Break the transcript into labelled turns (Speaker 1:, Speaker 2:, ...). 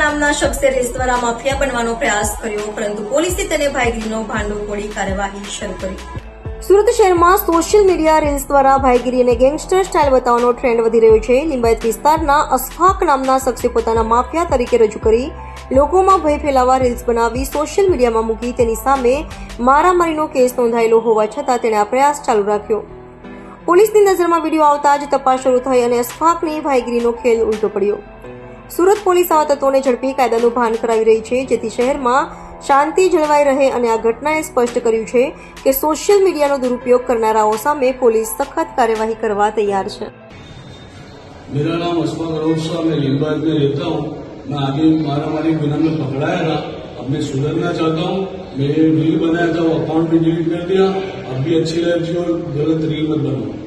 Speaker 1: નામના શખ્સે રેસ દ્વારા માફિયા બનવાનો પ્રયાસ કર્યો, પરંતુ પોલીસે તેને ભાઈગીરીનો ભાંડો ફોડી કાર્યવાહી શરૂ કરી. સુરત શહેરમાં સોશિયલ મીડિયા રીલ્સ દ્વારા ભાઈગીરી અને ગેંગસ્ટર સ્ટાઇલ બતાવવાનો ટ્રેન્ડ વધી રહ્યો છે. લિંબાયત વિસ્તારના અસફાક નામના શખ્સે પોતાના માફિયા તરીકે રજૂ કરી લોકોમાં ભય ફેલાવા રીલ્સ બનાવી સોશિયલ મીડિયામાં મૂકી. તેની સામે મારામારીનો કેસ નોંધાયેલો હોવા છતાં તેણે આ પ્રયાસ ચાલુ રાખ્યો. પોલીસની નજરમાં વીડિયો આવતા જ તપાસ શરૂ થઈ અને અસ્ફાકની ભાઈગીરીનો ખેલ ઉલટો પડ્યો. સુરત પોલીસ આવા તત્વોને ઝડપી કાયદાનું ભાન કરાવી રહી છે, જેથી શહેરમાં શાંતિ જળવાઈ રહે અને આ ઘટનાએ સ્પષ્ટ કર્યું છે કે સોશિયલ મીડિયાનો દુરુપયોગ કરનારાઓ સામે પોલીસ સખત કાર્યવાહી કરવા તૈયાર છે
Speaker 2: मेरा नाम अशफाक रऊफ साहब मैं लिंबायत में रहता हूँ मैं आगे मारा मारी गुना में पकड़ाया था अब मैं सुधरना चाहता हूँ मैं रील बनाया था वो अकाउंट भी डिलीट कर दिया अब भी अच्छी लाइफ जी और गलत रील मत बनाओ